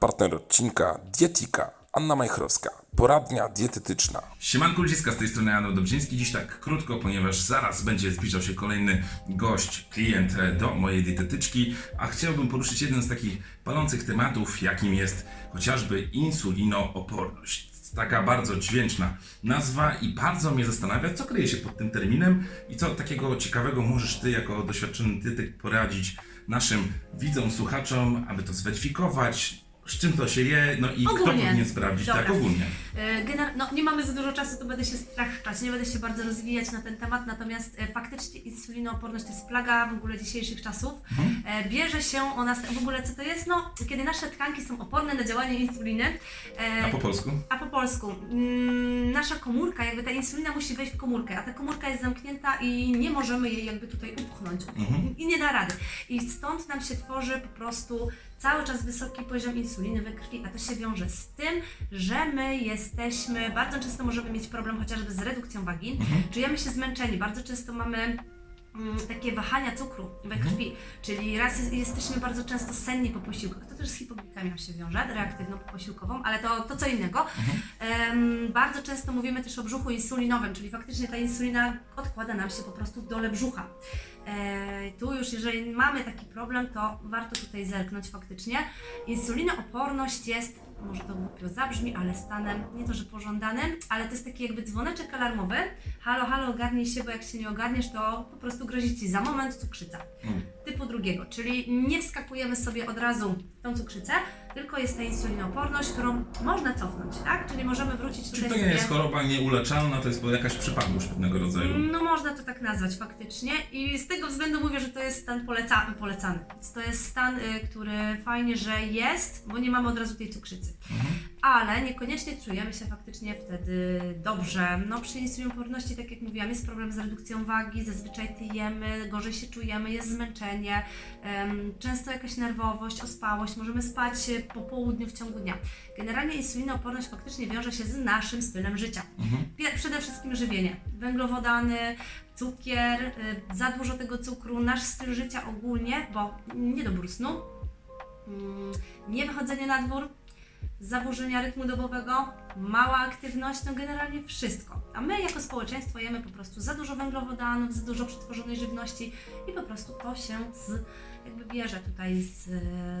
Partner odcinka Dietika, Anna Majchrowska, poradnia dietetyczna. Siemanko ludziska, z tej strony Jan Dobrzyński. Dziś tak krótko, ponieważ zaraz będzie zbliżał się kolejny gość, klient do mojej dietetyczki, a chciałbym poruszyć jeden z takich palących tematów, jakim jest chociażby insulinooporność. Taka bardzo dźwięczna nazwa i bardzo mnie zastanawia, co kryje się pod tym terminem i co takiego ciekawego możesz Ty jako doświadczony dietetyk poradzić naszym widzom, słuchaczom, aby to zweryfikować, z czym to się je, no i kto Ogólnie. powinien sprawdzić, Dobra. tak ogólnie. E, Gener- no, nie mamy za dużo czasu, to będę się streszczać, nie będę się bardzo rozwijać na ten temat, natomiast e, faktycznie insulinooporność to jest plaga w ogóle dzisiejszych czasów. Mhm. E, bierze się ona, z- w ogóle co to jest? No, kiedy nasze tkanki są oporne na działanie insuliny. e, A po polsku? a po polsku, mm, nasza komórka, jakby ta insulina musi wejść w komórkę, a ta komórka jest zamknięta i nie możemy jej jakby tutaj upchnąć Mhm. i nie da rady. I stąd nam się tworzy po prostu cały czas wysoki poziom insuliny we krwi, a to się wiąże z tym, że my jesteśmy, bardzo często możemy mieć problem chociażby z redukcją wagi, Mhm. czujemy się zmęczeni, bardzo często mamy takie wahania cukru we krwi, czyli raz jest, jesteśmy bardzo często senni po posiłkach, to też z hipoglikemią się wiąże, reaktywną poposiłkową, ale to, to co innego. Em, bardzo często mówimy też o brzuchu insulinowym, czyli faktycznie ta insulina odkłada nam się po prostu w dole brzucha. E, tu już, jeżeli mamy taki problem, to warto tutaj zerknąć faktycznie. Insulinooporność jest, może to głupio zabrzmi, ale stanem nie to, że pożądanym, ale to jest taki jakby dzwoneczek alarmowy. Halo, halo, ogarnij się, bo jak się nie ogarniesz, to po prostu grozi Ci za moment cukrzyca Mm. typu drugiego, czyli nie wskakujemy sobie od razu tą cukrzycę, tylko jest ta insulinooporność, którą można cofnąć, tak? Czyli możemy wrócić Czy tutaj to nie sobie... jest choroba nieuleczalna, to jest jakaś przypadłość pewnego rodzaju? No można to tak nazwać faktycznie i z tego względu mówię, że to jest stan poleca polecany. To jest stan, y, który fajnie, że jest, bo nie mamy od razu tej cukrzycy. Mhm. Ale niekoniecznie czujemy się faktycznie wtedy dobrze. No przy insulinooporności, tak jak mówiłam, jest problem z redukcją wagi, zazwyczaj tyjemy, gorzej się czujemy, jest zmęczenie, em, często jakaś nerwowość, ospałość, możemy spać po południu w ciągu dnia. Generalnie insulinooporność faktycznie wiąże się z naszym stylem życia. Mhm. Przede wszystkim żywienie. Węglowodany, cukier, y, za dużo tego cukru, nasz styl życia ogólnie, bo niedobór snu, mm, niewychodzenie na dwór, zaburzenia rytmu dobowego, mała aktywność, no generalnie wszystko. A my jako społeczeństwo jemy po prostu za dużo węglowodanów, za dużo przetworzonej żywności i po prostu to się z, jakby bierze tutaj z,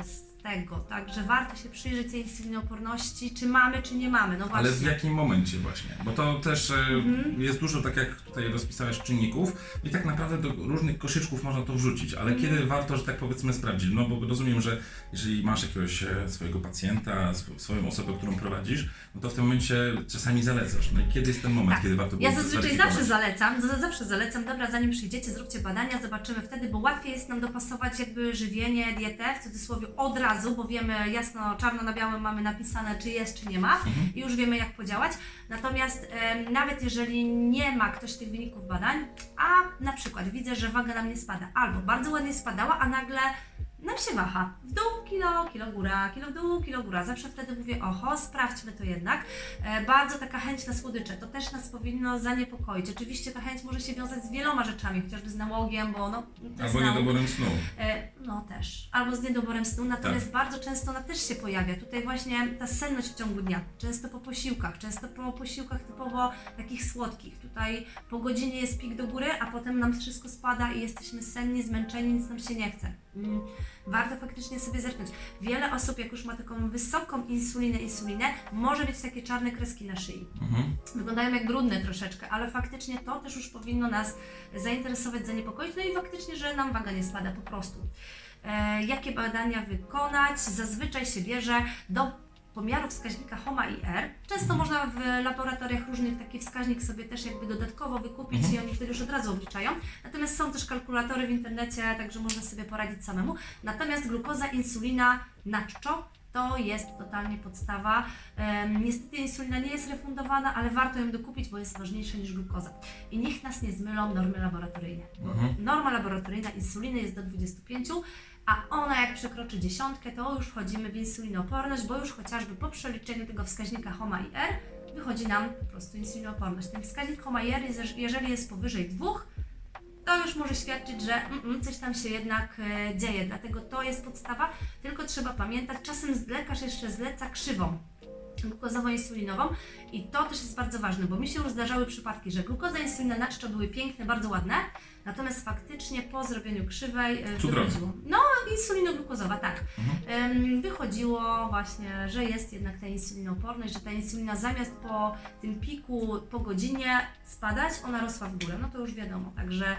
z tego, tak, że warto się przyjrzeć tej insulinooporności, czy mamy, czy nie mamy, no właśnie. Ale w jakim momencie właśnie? Bo to też e, Mhm. jest dużo, tak jak tutaj rozpisałeś, czynników i tak naprawdę do różnych koszyczków można to wrzucić, ale Mhm. kiedy warto, że tak powiedzmy sprawdzić? No bo rozumiem, że jeżeli masz jakiegoś e, swojego pacjenta, sw- swoją osobę, którą prowadzisz, no to w tym momencie czasami zalecasz. No i kiedy jest ten moment, Tak. kiedy warto Ja zazwyczaj zweryfikować? zawsze zalecam, za- zawsze zalecam, dobra, zanim przyjdziecie, zróbcie badania, zobaczymy wtedy, bo łatwiej jest nam dopasować jakby żywienie, dietę, w cudzysłowie od razu, bo wiemy jasno, czarno na białym mamy napisane, czy jest, czy nie ma Mhm. i już wiemy, jak podziałać. Natomiast em, nawet jeżeli nie ma ktoś tych wyników badań, a na przykład widzę, że waga nam nie spada, albo bardzo ładnie spadała, a nagle nam się waha. W dół kilo, kilo góra, kilo w dół, kilo góra. Zawsze wtedy mówię, oho, sprawdźmy to jednak. E, bardzo taka chęć na słodycze, to też nas powinno zaniepokoić. Oczywiście ta chęć może się wiązać z wieloma rzeczami, chociażby z nałogiem, bo no, to Albo nałóg. niedoborem snu. E, No też. Albo z niedoborem snu, natomiast Tak. bardzo często ona też się pojawia. Tutaj właśnie ta senność w ciągu dnia. Często po posiłkach, często po posiłkach typowo takich słodkich. Tutaj po godzinie jest pik do góry, a potem nam wszystko spada i jesteśmy senni, zmęczeni, nic nam się nie chce. Mm, Warto faktycznie sobie zerknąć. Wiele osób, jak już ma taką wysoką insulinę, insulinę, może mieć takie czarne kreski na szyi Mhm. wyglądają jak brudne troszeczkę, ale faktycznie to też już powinno nas zainteresować, zaniepokoić, no i faktycznie, że nam waga nie spada po prostu. E, jakie badania wykonać? Zazwyczaj się bierze do pomiaru wskaźnika HOMA i R. Często można w laboratoriach różnych taki wskaźnik sobie też jakby dodatkowo wykupić Mhm. i oni wtedy już od razu obliczają. Natomiast są też kalkulatory w internecie, także można sobie poradzić samemu. Natomiast glukoza, insulina na czczo to jest totalnie podstawa. Niestety insulina nie jest refundowana, ale warto ją dokupić, bo jest ważniejsza niż glukoza. I niech nas nie zmylą normy laboratoryjne. Bo Mhm. norma laboratoryjna insuliny jest do 25, a ona jak przekroczy dziesiątkę, to już wchodzimy w insulinooporność, bo już chociażby po przeliczeniu tego wskaźnika HOMA i R wychodzi nam po prostu insulinooporność. Ten wskaźnik HOMA i R, jeżeli jest powyżej dwóch, to już może świadczyć, że mm, mm, coś tam się jednak e, dzieje. Dlatego to jest podstawa, tylko trzeba pamiętać, czasem lekarz jeszcze zleca krzywą glukozowo-insulinową i to też jest bardzo ważne, bo mi się już zdarzały przypadki, że glukoza insulina na czczo były piękne, bardzo ładne, natomiast faktycznie po zrobieniu krzywej e, Cukrowa. wychodziło. No, insulinoglukozowa, tak. Em, Wychodziło właśnie, że jest jednak ta insulinooporność, że ta insulina zamiast po tym piku po godzinie spadać, ona rosła w górę. No to już wiadomo, także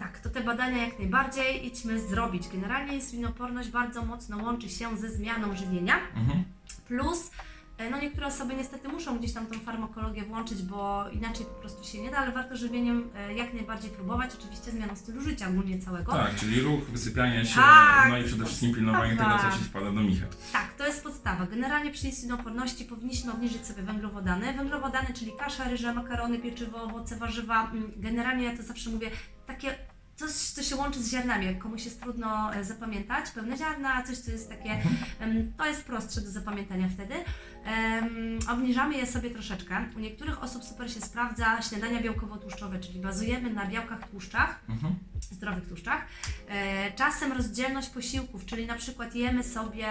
tak, to te badania jak najbardziej idźmy zrobić. Generalnie insulinooporność bardzo mocno łączy się ze zmianą żywienia. Mhm. Plus, e, no niektóre osoby niestety muszą gdzieś tam tą farmakologię włączyć, bo inaczej po prostu się nie da, ale warto żywieniem e, jak najbardziej próbować, oczywiście zmianą stylu życia ogólnie całego. Tak, czyli ruch, wysypianie się, Tak, no i przede wszystkim pilnowanie tego, podstawa. co ci wpada do micha. Tak, to jest podstawa. Generalnie przy insulinooporności powinniśmy obniżyć sobie węglowodany. Węglowodany, czyli kasza, ryże, makarony, pieczywo, owoce, warzywa. Mm, Generalnie ja to zawsze mówię, takie coś, co się łączy z ziarnami. Jak komuś jest trudno e, zapamiętać, pełne ziarna, coś, co jest takie, to jest prostsze do zapamiętania wtedy. Obniżamy je sobie troszeczkę. U niektórych osób super się sprawdza śniadania białkowo-tłuszczowe, czyli bazujemy na białkach tłuszczach Mhm. zdrowych tłuszczach. E, czasem rozdzielność posiłków, czyli na przykład jemy sobie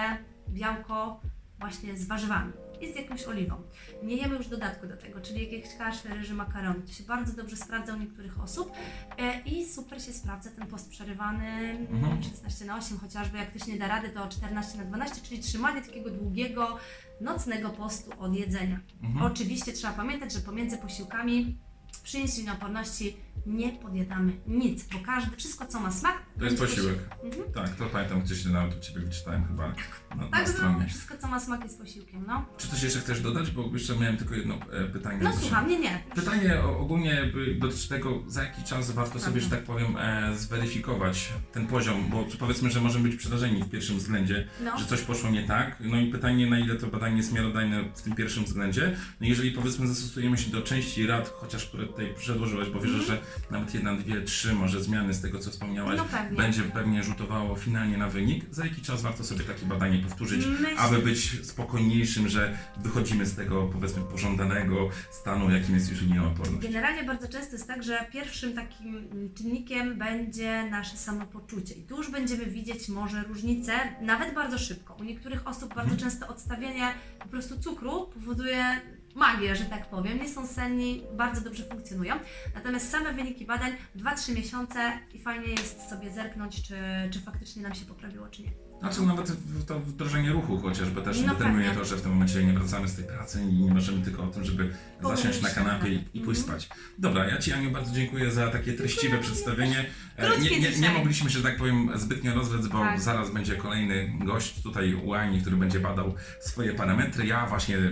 białko właśnie z warzywami i z jakąś oliwą. Nie jemy już dodatku do tego, czyli jakieś kasze, ryży, makarony. To się bardzo dobrze sprawdza u niektórych osób e, i super się sprawdza ten post przerywany Mhm. 16 na 8, chociażby jak ktoś nie da rady, to 14 na 12, czyli trzymanie takiego długiego, nocnego postu od jedzenia. Mhm. Oczywiście trzeba pamiętać, że pomiędzy posiłkami przy insulinooporności nie podjadamy nic, bo każde, wszystko co ma smak, To jest posiłek. Mhm. Tak, to pamiętam, gdzieś nawet u Ciebie wyczytałem chyba na, na Tak, no, stronie. wszystko co ma smak jest posiłkiem, no. Czy coś jeszcze chcesz dodać? Bo jeszcze miałem tylko jedno e, pytanie. No Zosia. słucham, nie, nie. Pytanie o- ogólnie dotyczy tego, za jaki czas warto sobie, że tak powiem, e, zweryfikować ten poziom, bo powiedzmy, że możemy być przerażeni w pierwszym względzie, No. że coś poszło nie tak. No i pytanie, na ile to badanie jest miarodajne w tym pierwszym względzie. No jeżeli powiedzmy zastosujemy się do części rad, chociaż które tutaj przedłożyłaś, bo wierzę, że nawet jedna, dwie, trzy może zmiany z tego, co wspomniałaś, Mhm. No pewnie. będzie pewnie rzutowało finalnie na wynik. Za jaki czas warto sobie takie badanie powtórzyć, Myślę- aby być spokojniejszym, że wychodzimy z tego powiedzmy pożądanego stanu, jakim jest już insulinooporność? Generalnie bardzo często jest tak, że pierwszym takim mm, czynnikiem będzie nasze samopoczucie. I tu już będziemy widzieć może różnicę, nawet bardzo szybko. U niektórych osób bardzo często odstawienie po prostu cukru powoduje magię, że tak powiem. Nie są senni, bardzo dobrze funkcjonują. Natomiast same wyniki badań 2-3 miesiące i fajnie jest sobie zerknąć, czy, czy faktycznie nam się poprawiło, czy nie. Znaczy nawet to wdrożenie ruchu chociażby też No determinuje pewnie. to, że w tym momencie nie wracamy z tej pracy i nie marzymy tylko o tym, żeby zasiąść na się, kanapie i, tak. i pójść Mhm. spać. Dobra, ja Ci Aniu bardzo dziękuję za takie treściwe przedstawienie. E, Krótkie Nie, nie, nie dzisiaj. mogliśmy się, że tak powiem, zbytnio rozwlec, bo Tak. zaraz będzie kolejny gość tutaj u Ani, który będzie badał swoje parametry. Ja właśnie e,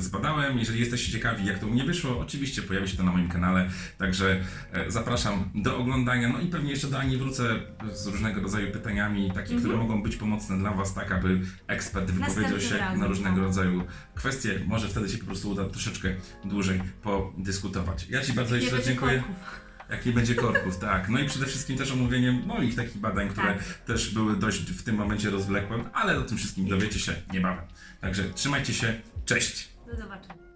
zbadałem. Jeżeli jesteście ciekawi, jak to u mnie wyszło, oczywiście pojawi się to na moim kanale, także e, zapraszam do oglądania. No i pewnie jeszcze do Ani wrócę z różnego rodzaju pytaniami, takie, które mogą być pomocne dla Was, tak aby ekspert wypowiedział się razem, na różnego tak. rodzaju kwestie. Może wtedy się po prostu uda troszeczkę dłużej podyskutować. Ja Ci bardzo jeszcze dziękuję. korków. Jak nie będzie korków, tak. No i przede wszystkim też omówieniem moich takich badań, które Tak. też były dość w tym momencie rozwlekłe, ale o tym wszystkim dowiecie się niebawem. Także trzymajcie się, cześć! Do zobaczenia.